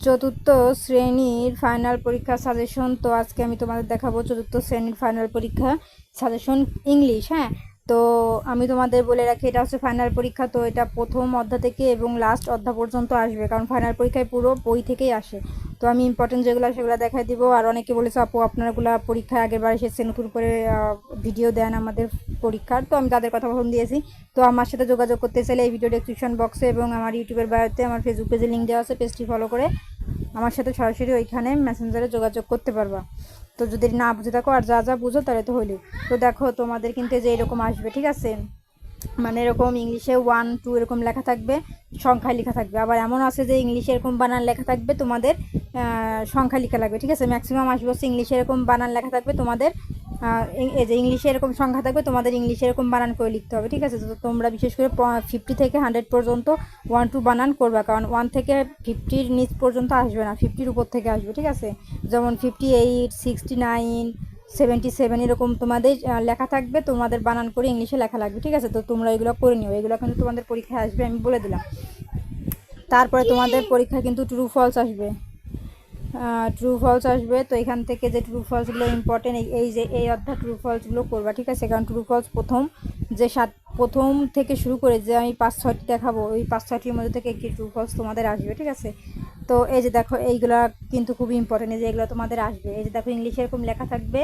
চতুর্থ শ্রেণির ফাইনাল পরীক্ষা সাজেশন তো আজকে আমি তোমাদের দেখাবো চতুর্থ শ্রেণির ফাইনাল পরীক্ষা সাজেশন ইংলিশ হ্যাঁ? তো আমি তোমাদের বলে রাখি, এটা হচ্ছে ফাইনাল পরীক্ষা। তো এটা প্রথম অধ্যা থেকে এবং লাস্ট অধ্যায় পর্যন্ত আসবে, কারণ ফাইনাল পরীক্ষায় পুরো বই থেকেই আসে। তো আমি ইম্পর্টেন্ট যেগুলো, সেগুলো দেখাই দিব। আর অনেকে বলেছে, আপু, আপনারগুলা পরীক্ষায় আগের বার এসেছে, নতুন করে ভিডিও দেন আমাদের পরীক্ষার। তো আমি তাদের কথা ফোন দিয়েছি। তো আমার সাথে যোগাযোগ করতে চাইলে এই ভিডিও ডেসক্রিপশন বক্সে এবং আমার ইউটিউবের বায়োতে আমার ফেসবুক পেজে লিঙ্ক দেওয়া আছে পেজটি ফলো করে। আমার সাথে সরাসরি ওইখানে মেসেঞ্জারে যোগাযোগ করতে পারবা। তো যদি না বুঝে থাকো আর যা যা বুঝো তাহলে তো হইলে তো দেখো, তোমাদের কিন্তু যে এরকম আসবে, ঠিক আছে? মানে এরকম ইংলিশে ওয়ান টু এরকম লেখা থাকবে সংখ্যা লেখা থাকবে। আবার এমন আছে যে ইংলিশে এরকম বানান লেখা থাকবে, তোমাদের সংখ্যা লেখা লাগবে, ঠিক আছে? ম্যাক্সিমাম আসবে হচ্ছে ইংলিশে এরকম বানান লেখা থাকবে, তোমাদের এই যে ইংলিশে এরকম সংখ্যা থাকবে, তোমাদের ইংলিশে এরকম বানান করে লিখতে হবে, ঠিক আছে? তো তোমরা বিশেষ করে ফিফটি থেকে হান্ড্রেড পর্যন্ত ওয়ান টু বানান করবা, কারণ ওয়ান থেকে ফিফটির নিচ পর্যন্ত আসবে না ফিফটির উপর থেকে আসবে, ঠিক আছে? যেমন fifty eight sixty nine seventy seven এরকম তোমাদের লেখা থাকবে, তোমাদের বানান করে ইংলিশে লেখা লাগবে, ঠিক আছে? তো তোমরা এগুলো করে নিও, এগুলো কিন্তু তোমাদের পরীক্ষায় আসবে, আমি বলে দিলাম। তারপরে তোমাদের পরীক্ষায় কিন্তু ট্রু ফলস আসবে। ট্রু ফলস আসবে। তো এখান থেকে যে ট্রু ফলসগুলো ইম্পর্টেন্ট এই যে এই অর্থাৎ ট্রু ফলসগুলো করবা, ঠিক আছে? কারণ ট্রু ফলস প্রথম যে সাত প্রথম থেকে শুরু করে যে আমি পাঁচ ছয়টি দেখাবো, ওই পাঁচ ছয়টির মধ্যে থেকে একটি ট্রু ফলস তোমাদের আসবে, ঠিক আছে? তো এই যে দেখো, এইগুলা কিন্তু খুবই ইম্পর্টেন্ট এই যে এগুলো তোমাদের আসবে। এই যে দেখো, ইংলিশে এরকম লেখা থাকবে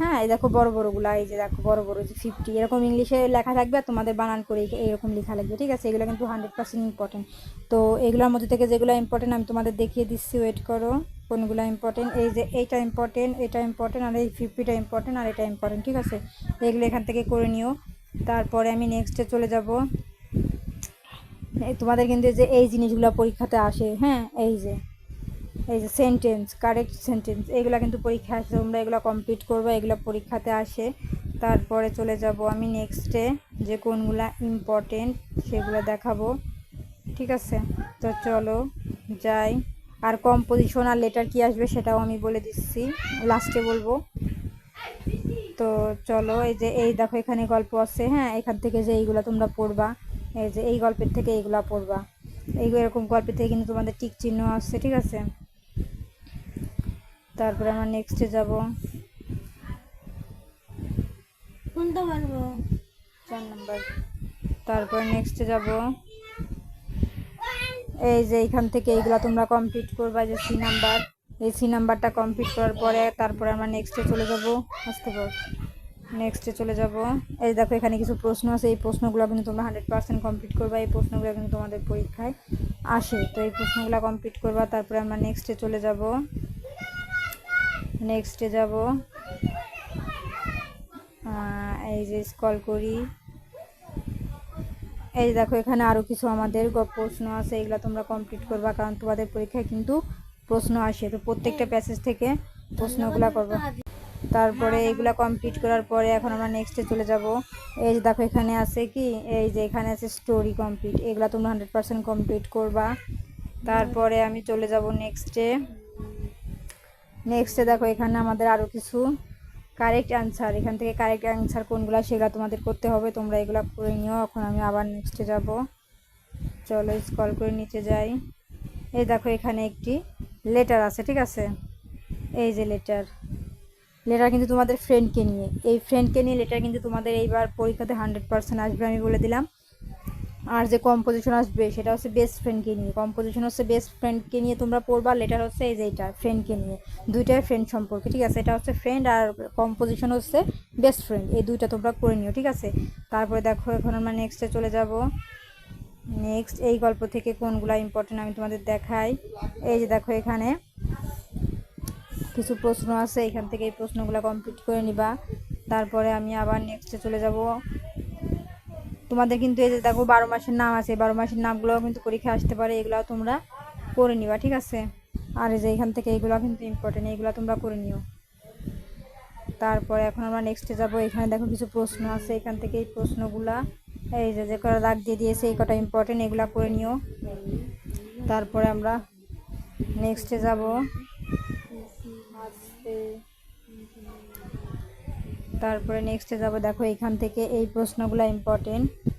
হ্যাঁ? এই দেখো, বড় বড়গুলা এই যে দেখো, বড় বড় যে ফিফটি এরকম ইংলিশে লেখা থাকবে, আর তোমাদের বানান করে এইরকম লেখা লাগবে, ঠিক আছে? এগুলো কিন্তু হান্ড্রেড পার্সেন্ট ইম্পর্টেন্ট তো এগুলোর মধ্যে থেকে যেগুলো ইম্পর্টেন্ট আমি তোমাদের দেখিয়ে দিচ্ছি ওয়েট করো। কোনগুলো ইম্পর্টেন্ট এই যে এইটা ইম্পর্টেন্ট এটা ইম্পর্টেন্ট আর এই ফিফটিটা ইম্পর্টেন্ট আর এটা ইম্পর্টেন্ট ঠিক আছে? এগুলো এখান থেকে করে নিও। তারপরে আমি নেক্সটে চলে যাব। তোমাদের কিন্তু যে এই জিনিসগুলো পরীক্ষাতে আসে হ্যাঁ? এই যে এই যে সেন্টেন্স কারেক্ট সেন্টেন্স এগুলো কিন্তু পরীক্ষা আসে তোমরা এগুলো কমপ্লিট করবে, এগুলো পরীক্ষাতে আসে। তারপরে চলে যাব আমি নেক্সটে যে কোনগুলো ইম্পর্টেন্ট সেগুলো দেখাবো। ঠিক আছে? তো চলো, যাই। আর কম্পোজিশন আর লেটার কি আসবে সেটাও আমি বলে দিচ্ছি লাস্টে বলব। তো চলো এই যে এই দেখো এখানে গল্প আছে হ্যাঁ এখান থেকে যে এইগুলো তোমরা পড়বা এই যে এই গল্পের থেকে এইগুলো পড়বা। এই এরকম গল্পের থেকে কিন্তু তোমাদের টিক চিহ্ন আসছে ঠিক আছে? তারপরে আমরা নেক্সটে যাব। কোনটা পারব চার নাম্বার তারপরে নেক্সটে যাব। এই যে এইখান থেকে এইগুলা তোমরা কমপ্লিট করবা, যে সি নাম্বার এই সি নাম্বারটা কমপ্লিট করার পরে তারপরে আমরা নেক্সটে চলে যাব। আসতে পার নেক্সটে চলে যাব। এই দেখো এখানে কিছু প্রশ্ন আছে, এই প্রশ্নগুলো কিন্তু তোমরা হান্ড্রেড পার্সেন্ট কমপ্লিট করবা, এই প্রশ্নগুলো কিন্তু তোমাদের পরীক্ষায় আসে। তো এই প্রশ্নগুলো কমপ্লিট করবা, তারপরে আমরা নেক্সটে চলে যাব। নেক্সটে যাব। এই যে স্কল করি। এই দেখো, এখানে আরও কিছু আমাদের প্রশ্ন আছে, এগুলো তোমরা কমপ্লিট করবা, কারণ তোমাদের পরীক্ষায় কিন্তু প্রশ্ন আসে। তো প্রত্যেকটা প্যাসেজ থেকে প্রশ্নগুলো করব। তারপরে এগুলা কমপ্লিট করার পরে এখন আমরা নেক্সটে চলে যাব। এই যে দেখো, এখানে আছে কি? এই যে এখানে আছে স্টোরি কমপ্লিট এগুলা তোমরা হান্ড্রেড পার্সেন্ট কমপ্লিট করবা। তারপরে আমি চলে যাব নেক্সটে নেক্সটে দেখো, এখানে আমাদের আরও কিছু কারেক্ট অ্যান্সার এখান থেকে কারেক্ট অ্যান্সার কোনগুলো সেগুলো তোমাদের করতে হবে, তোমরা এগুলো করে নিও, এখন আমি আবার নেক্সটে যাব। চলো স্কল করে নিচে যাই। এই দেখো এখানে একটি লেটার আছে, ঠিক আছে? এই যে লেটার লেটার কিন্তু তোমাদের ফ্রেন্ডকে নিয়ে, এই ফ্রেন্ডকে নিয়ে লেটার কিন্তু তোমাদের এইবার পরীক্ষাতে হান্ড্রেড পার্সেন্ট আসবে, আমি বলে দিলাম। আর যে কম্পোজিশন আসবে, সেটা হচ্ছে বেস্ট ফ্রেন্ডকে নিয়ে। কম্পোজিশন হচ্ছে বেস্ট ফ্রেন্ডকে নিয়ে তোমরা পড়বা লেটার হচ্ছে এই যে এইটা ফ্রেন্ডকে নিয়ে। দুইটাই ফ্রেন্ড সম্পর্কে, ঠিক আছে? এটা হচ্ছে ফ্রেন্ড আর কম্পোজিশন হচ্ছে বেস্ট ফ্রেন্ড এই দুইটা তোমরা করে নিও, ঠিক আছে? তারপরে দেখো, এখন আমরা নেক্সটে চলে যাব। নেক্সট এই গল্প থেকে কোনগুলো ইম্পর্টেন্ট আমি তোমাদের দেখাই। এই যে দেখো এখানে কিছু প্রশ্ন আছে, এখান থেকে এই প্রশ্নগুলো কমপ্লিট করে নিবা। তারপরে আমি আবার নেক্সটে চলে যাব। তোমাদের কিন্তু এই যে দেখো বারো মাসের নাম আছে, বারো মাসের নামগুলোও কিন্তু পরীক্ষায় আসতে পারে এগুলো তোমরা করে নিবা, ঠিক আছে? আর এই যে এখান থেকে এইগুলো কিন্তু ইম্পর্টেন্ট এইগুলো তোমরা করে নিও। তারপরে এখন আমরা নেক্সটে যাব, এখানে দেখো কিছু প্রশ্ন আছে, এখান থেকে এই প্রশ্নগুলা, এই যে যে কটা দাগ দিয়ে দিয়েছে, এই কটা ইম্পর্টেন্ট এগুলা করে নিও। তারপরে আমরা নেক্সটে যাব। তারপরে নেক্সটে যাব, দেখো এখান থেকে এই প্রশ্নগুলো ইম্পর্টেন্ট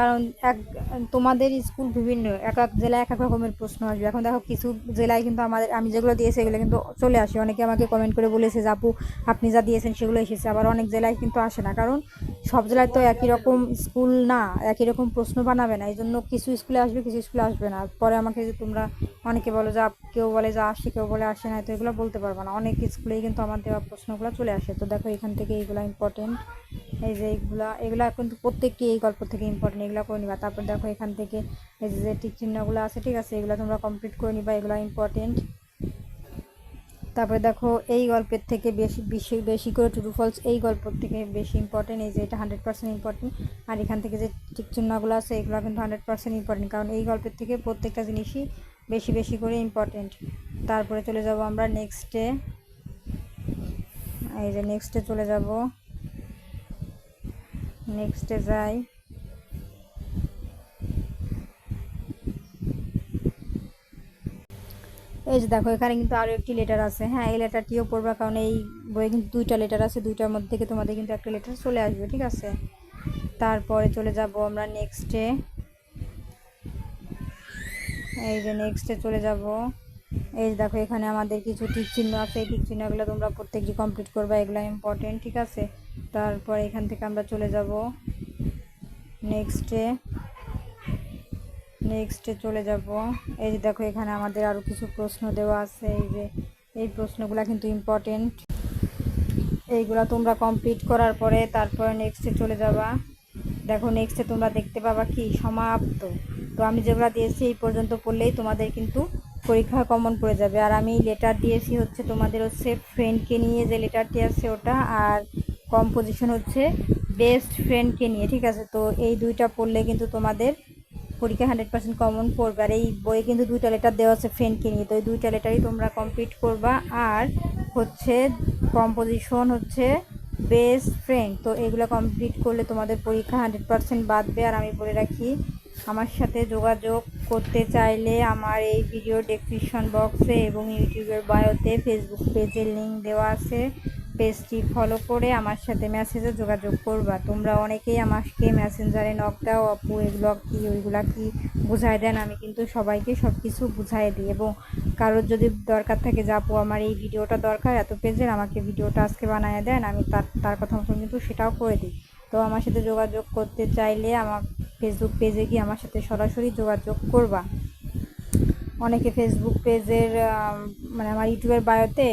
কারণ এক, তোমাদের স্কুল বিভিন্ন, এক এক জেলায় এক এক রকমের প্রশ্ন আসবে। এখন দেখো কিছু জেলায় কিন্তু আমাদের, আমি যেগুলো দিয়েছি এগুলো কিন্তু চলে আসে। অনেকে আমাকে কমেন্ট করে বলেছে যে, আপু, আপনি যা দিয়েছেন সেগুলো এসেছে। আবার অনেক জেলায় কিন্তু আসে না। কারণ সব জেলায় তো একই রকম স্কুল না, একই রকম প্রশ্ন বানাবে না। এই জন্য কিছু স্কুলে আসবে, কিছু স্কুলে আসবে না। পরে আমাকে যে তোমরা অনেকে বলো যে কেউ বলে যে আসে কেউ বলে আসে না। তো এগুলো বলতে পারব না। অনেক স্কুলেই কিন্তু আমার দেওয়া প্রশ্নগুলো চলে আসে। তো দেখো এখান থেকে এইগুলো ইম্পর্টেন্ট এই যে এইগুলা এগুলো কিন্তু প্রত্যেকটি এই গল্প থেকে ইম্পর্টেন্ট এগুলো করে নিবা। তারপর দেখো এখান থেকে এই যে টিক চিহ্নগুলো আছে, ঠিক আছে, এগুলো তোমরা কমপ্লিট করে নিবা, এগুলো ইম্পর্টেন্ট তারপরে দেখো এই গল্পের থেকে বেশি বেশি বেশি করে ট্রু ফলস এই গল্পের থেকে বেশি ইম্পর্টেন্ট এই যে এটা হান্ড্রেড পার্সেন্ট ইম্পর্টেন্ট আর এখান থেকে যে চিহ্নগুলো আছে, এগুলো কিন্তু হান্ড্রেড পার্সেন্ট ইম্পর্টেন্ট কারণ এই গল্পের থেকে প্রত্যেকটা জিনিসই বেশি বেশি করে ইম্পর্টেন্ট তারপরে চলে যাব আমরা নেক্সটে এই যে নেক্সটে চলে যাব। নেক্সটে যাই। এই যে দেখো, এখানে কিন্তু আরও একটি লেটার আছে। হ্যাঁ এই লেটারটিও পড়বা, কারণ এই বইয়ে কিন্তু দুইটা লেটার আছে, দুইটার মধ্যে থেকে তোমাদের কিন্তু একটা লেটার চলে আসবে, ঠিক আছে? তারপরে চলে যাব আমরা নেক্সটে এই যে নেক্সটে চলে যাব। এই যে দেখো, এখানে আমাদের কিছু টিক চিহ্ন আছে, এই টিক চিহ্নগুলো তোমরা প্রত্যেকটি কমপ্লিট করবা, এগুলো ইম্পর্টেন্ট ঠিক আছে? তারপর এখান থেকে আমরা চলে যাব। নেক্সটে নেক্সটে চলে যাব। এই যে দেখো, এখানে আমাদের আরও কিছু প্রশ্ন দেওয়া আছে। এই যে, এই প্রশ্নগুলো কিন্তু ইম্পর্টেন্ট এইগুলো তোমরা কমপ্লিট করার পরে তারপরে নেক্সটে চলে যাবা। দেখো নেক্সটে তোমরা দেখতে পাবা কি? সমাপ্ত। তো আমি যেগুলো দিয়েছি এই পর্যন্ত পড়লেই তোমাদের কিন্তু পরীক্ষা কমন পড়ে যাবে। আর আমি লেটার দিয়েছি হচ্ছে তোমাদের হচ্ছে ফ্রেন্ডকে নিয়ে যে লেটারটি আছে ওটা, আর কম্পোজিশন হচ্ছে বেস্ট ফ্রেন্ডকে নিয়ে, ঠিক আছে? তো এই দুইটা পড়লে কিন্তু তোমাদের পরীক্ষা হান্ড্রেড পার্সেন্ট কমন পড়বে আর এই বইয়ে কিন্তু দুইটা লেটার দেওয়া আছে ফ্রেন্ডকে নিয়ে। তো এই দুইটা লেটারই তোমরা কমপ্লিট করবা। আর হচ্ছে কম্পোজিশন হচ্ছে বেস্ট ফ্রেন্ড তো এগুলো কমপ্লিট করলে তোমাদের পরীক্ষা হান্ড্রেড পার্সেন্ট বাদবে আর আমি বলে রাখি, আমার সাথে যোগাযোগ করতে চাইলে আমার এই ভিডিও ডেসক্রিপশন বক্সে এবং ইউটিউবের বায়োতে ফেসবুক পেজের লিঙ্ক দেওয়া আছে। পেজটি ফলো করে আমার সাথে মেসেজে যোগাযোগ করবা। তোমরা অনেকেই আমাকে মেসেঞ্জারে নক দাও আপু এগুলো কি, ওইগুলা কি বুঝাই দেন, আমি কিন্তু সবাইকে সব কিছু বুঝাই দিই। এবং কারোর যদি দরকার থাকে যে, আপু, আমার এই ভিডিওটা দরকার, এত পেজের, আমাকে ভিডিওটা আজকে বানিয়ে দেন, আমি তার তার কথা মতো কিন্তু সেটাও করে দিই। তো আমার সাথে যোগাযোগ করতে চাইলে আমার ফেসবুক পেজে গিয়ে আমার সাথে সরাসরি যোগাযোগ করবা। অনেকে ফেসবুক পেজের মানে আমার ইউটিউবের বায়োতে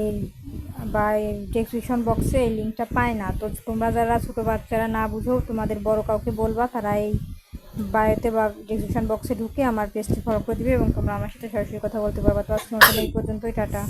এই বা ডেসক্রিপশন বক্সে এই লিঙ্কটা পায় না। তো তোমরা যারা ছোটো বাচ্চারা না বুঝো, তোমাদের বড় কাউকে বলবা, তারা এই বায়োতে বা ডেসক্রিপশন বক্সে ঢুকে আমার পেজটি ফলো করে দিবে এবং তোমরা আমার সাথে সরাসরি কথা বলতে পারবা। তো আজকে এই পর্যন্তই, টাটা।